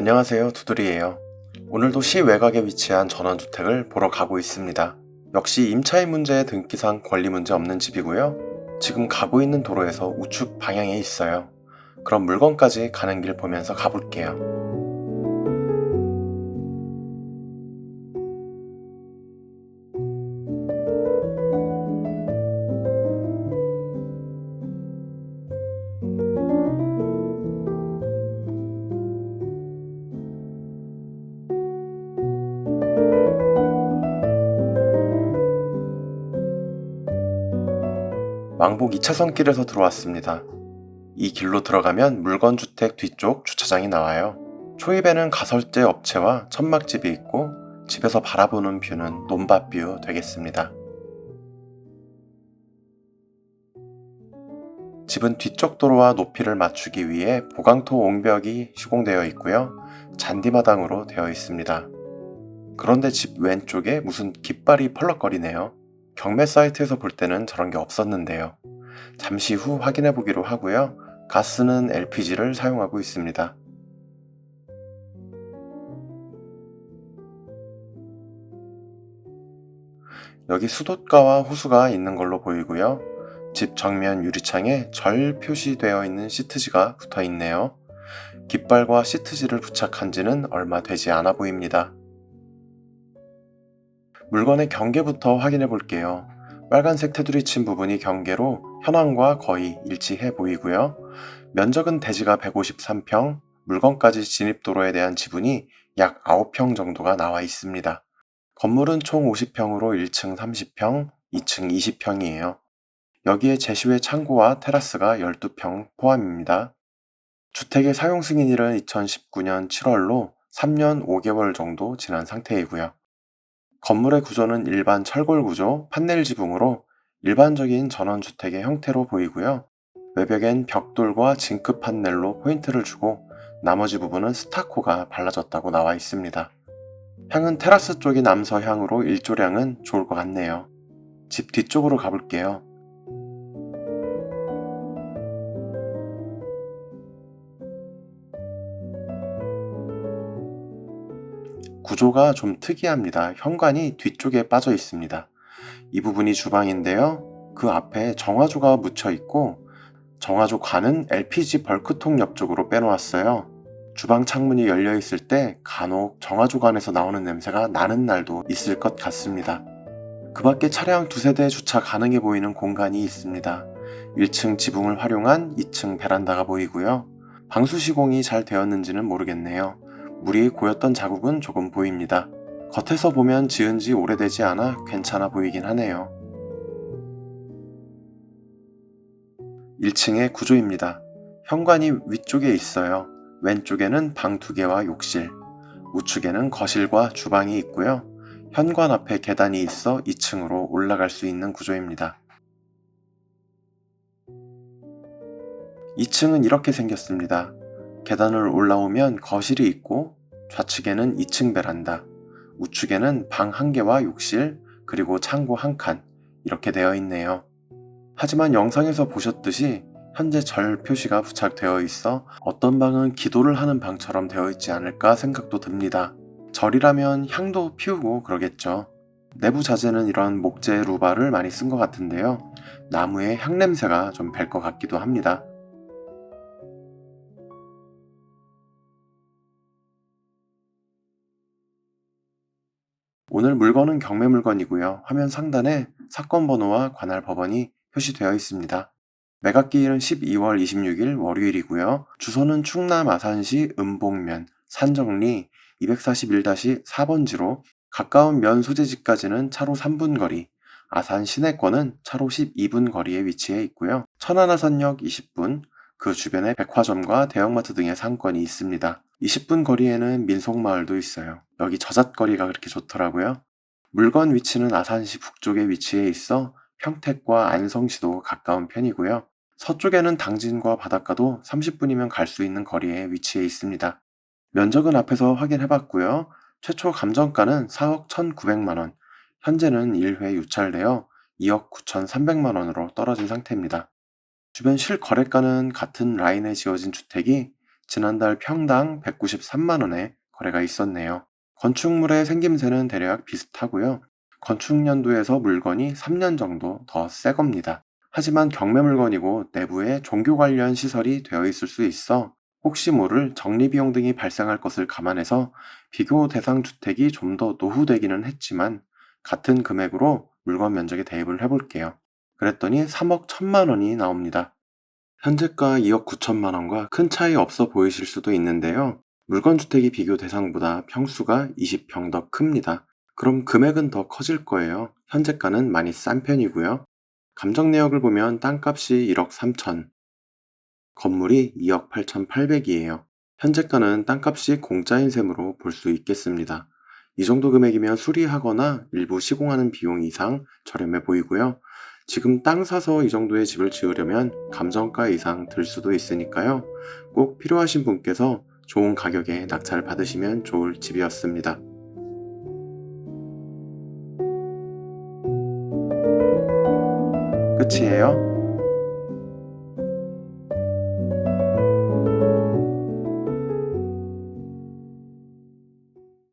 안녕하세요. 두드리예요. 오늘도 시 외곽에 위치한 전원주택을 보러 가고 있습니다. 역시 임차인 문제 등기상 권리 문제 없는 집이고요. 지금 가고 있는 도로에서 우측 방향에 있어요. 그럼 물건까지 가는 길 보면서 가볼게요. 왕복 2차선 길에서 들어왔습니다. 이 길로 들어가면 물건주택 뒤쪽 주차장이 나와요. 초입에는 가설제 업체와 천막집이 있고 집에서 바라보는 뷰는 논밭뷰 되겠습니다. 집은 뒤쪽 도로와 높이를 맞추기 위해 보강토 옹벽이 시공되어 있고요. 잔디마당으로 되어 있습니다. 그런데 집 왼쪽에 무슨 깃발이 펄럭거리네요. 경매 사이트에서 볼 때는 저런 게 없었는데요. 잠시 후 확인해 보기로 하고요. 가스는 LPG를 사용하고 있습니다. 여기 수도가와 호수가 있는 걸로 보이고요. 집 정면 유리창에 절 표시되어 있는 시트지가 붙어 있네요. 깃발과 시트지를 부착한 지는 얼마 되지 않아 보입니다. 물건의 경계부터 확인해 볼게요. 빨간색 테두리 친 부분이 경계로 현황과 거의 일치해 보이고요. 면적은 대지가 153평, 물건까지 진입도로에 대한 지분이 약 9평 정도가 나와 있습니다. 건물은 총 50평으로 1층 30평, 2층 20평이에요. 여기에 제시외 창고와 테라스가 12평 포함입니다. 주택의 사용 승인일은 2019년 7월로 3년 5개월 정도 지난 상태이고요. 건물의 구조는 일반 철골 구조, 판넬 지붕으로 일반적인 전원주택의 형태로 보이고요. 외벽엔 벽돌과 징크 판넬로 포인트를 주고 나머지 부분은 스타코가 발라졌다고 나와 있습니다. 향은 테라스 쪽이 남서향으로 일조량은 좋을 것 같네요. 집 뒤쪽으로 가볼게요. 구조가 좀 특이합니다. 현관이 뒤쪽에 빠져 있습니다. 이 부분이 주방인데요. 그 앞에 정화조가 묻혀 있고 정화조 관은 LPG 벌크통 옆쪽으로 빼놓았어요. 주방 창문이 열려 있을 때 간혹 정화조 관에서 나오는 냄새가 나는 날도 있을 것 같습니다. 그 밖에 차량 두세 대 주차 가능해 보이는 공간이 있습니다. 1층 지붕을 활용한 2층 베란다가 보이고요. 방수 시공이 잘 되었는지는 모르겠네요. 물이 고였던 자국은 조금 보입니다. 겉에서 보면 지은 지 오래되지 않아 괜찮아 보이긴 하네요. 1층의 구조입니다. 현관이 위쪽에 있어요. 왼쪽에는 방 두 개와 욕실, 우측에는 거실과 주방이 있고요. 현관 앞에 계단이 있어 2층으로 올라갈 수 있는 구조입니다. 2층은 이렇게 생겼습니다. 계단을 올라오면 거실이 있고 좌측에는 2층 베란다, 우측에는 방 한 개와 욕실, 그리고 창고 한 칸, 이렇게 되어 있네요. 하지만 영상에서 보셨듯이 현재 절 표시가 부착되어 있어 어떤 방은 기도를 하는 방처럼 되어 있지 않을까 생각도 듭니다. 절이라면 향도 피우고 그러겠죠. 내부 자재는 이런 목재 루바를 많이 쓴 것 같은데요. 나무의 향냄새가 좀뵐것 같기도 합니다. 오늘 물건은 경매 물건이고요. 화면 상단에 사건 번호와 관할 법원이 표시되어 있습니다. 매각기일은 12월 26일 월요일이고요. 주소는 충남 아산시 음봉면 산정리 241-4번지로 가까운 면 소재지까지는 차로 3분 거리, 아산 시내권은 차로 12분 거리에 위치해 있고요. 천안아산역 20분, 그 주변에 백화점과 대형마트 등의 상권이 있습니다. 20분 거리에는 민속마을도 있어요. 여기 저잣거리가 그렇게 좋더라고요. 물건 위치는 아산시 북쪽에 위치해 있어 평택과 안성시도 가까운 편이고요. 서쪽에는 당진과 바닷가도 30분이면 갈 수 있는 거리에 위치해 있습니다. 면적은 앞에서 확인해 봤고요. 최초 감정가는 4억 1,900만원, 현재는 1회 유찰되어 2억 9,300만원으로 떨어진 상태입니다. 주변 실거래가는 같은 라인에 지어진 주택이 지난달 평당 193만원에 거래가 있었네요. 건축물의 생김새는 대략 비슷하고요. 건축연도에서 물건이 3년 정도 더 새 겁니다. 하지만 경매 물건이고 내부에 종교 관련 시설이 되어 있을 수 있어 혹시 모를 정리비용 등이 발생할 것을 감안해서 비교 대상 주택이 좀 더 노후되기는 했지만 같은 금액으로 물건 면적에 대입을 해볼게요. 그랬더니 3억 1천만 원이 나옵니다. 현재가 2억 9천만 원과 큰 차이 없어 보이실 수도 있는데요. 물건 주택이 비교 대상보다 평수가 20평 더 큽니다. 그럼 금액은 더 커질 거예요. 현재가는 많이 싼 편이고요. 감정 내역을 보면 땅값이 1억 3천, 건물이 2억 8,800이에요. 현재가는 땅값이 공짜인 셈으로 볼 수 있겠습니다. 이 정도 금액이면 수리하거나 일부 시공하는 비용 이상 저렴해 보이고요. 지금 땅 사서 이 정도의 집을 지으려면 감정가 이상 들 수도 있으니까요. 꼭 필요하신 분께서 좋은 가격에 낙찰 받으시면 좋을 집이었습니다. 끝이에요.